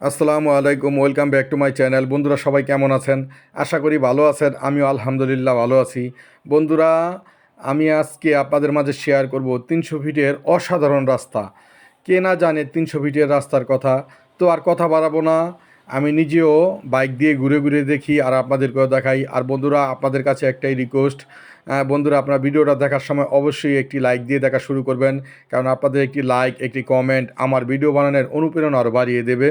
আসসালামু আলাইকুম, welcome back to my channel. বন্ধুরা, সবাই কেমন আছেন? আশা করি ভালো আছেন, আমিও আলহামদুলিল্লাহ ভালো আছি। বন্ধুরা, আমি আজকে আপনাদের মাঝে শেয়ার করব তিনশো ফিটের অসাধারণ রাস্তা। কে না জানে তিনশো ফিটের রাস্তার কথা? তো আর কথা বাড়াবো না, আমি নিজেও বাইক দিয়ে ঘুরে ঘুরে দেখি আর আপনাদেরকেও দেখাই। আর বন্ধুরা, আপনাদের কাছে একটাই রিকোয়েস্ট বন্ধুরা, আপনার ভিডিওটা দেখার সময় অবশ্যই একটি লাইক দিয়ে দেখা শুরু করবেন। কারণ আপনাদের একটি লাইক একটি কমেন্ট আমার ভিডিও বানানোর অনুপ্রেরণা আরও বাড়িয়ে দেবে।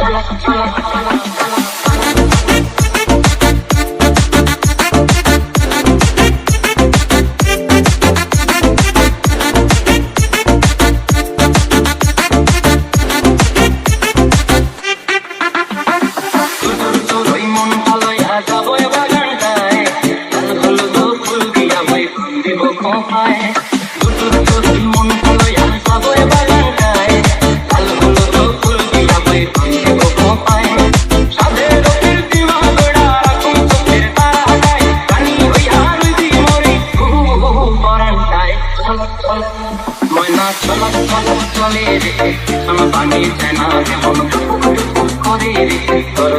Tu la. চলো রে শোনো পানি চেনা রে মন করে রে তোর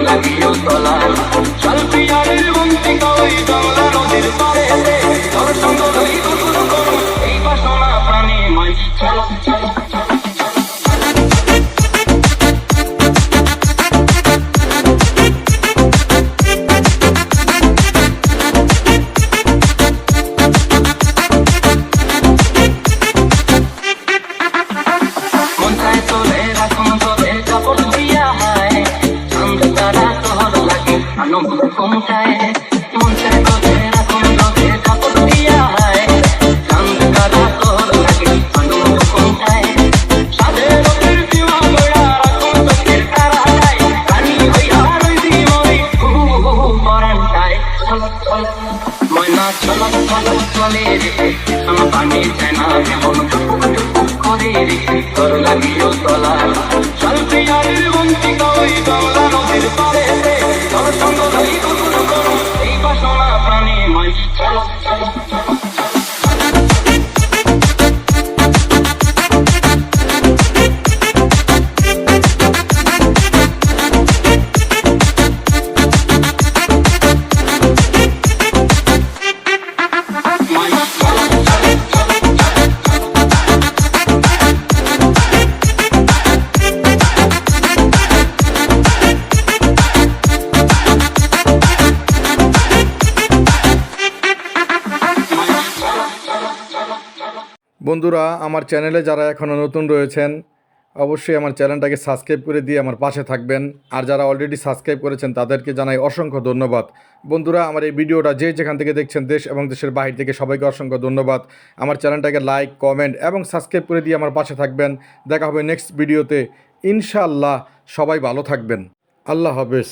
চলো চলে রে আমার পানি চায় না যেমন করে রেখে তোর লাগিও তলা চল পিয়ারের বন্তি কই বাংলা বন্ধুরা, আমার চ্যানেলে যারা এখনও নতুন রয়েছেন, অবশ্যই আমার চ্যানেলটাকে সাবস্ক্রাইব করে দিয়ে আমার পাশে থাকবেন। আর যারা অলরেডি সাবস্ক্রাইব করেছেন, তাদেরকে জানাই অসংখ্য ধন্যবাদ। বন্ধুরা, আমার এই ভিডিওটা যে যেখান থেকে দেখছেন, দেশ এবং দেশের বাহির থেকে সবাইকে অসংখ্য ধন্যবাদ। আমার চ্যানেলটাকে লাইক কমেন্ট এবং সাবস্ক্রাইব করে দিয়ে আমার পাশে থাকবেন। দেখা হবে নেক্সট ভিডিওতে ইনশাআল্লাহ, সবাই ভালো থাকবেন। আল্লাহ হাফেজ।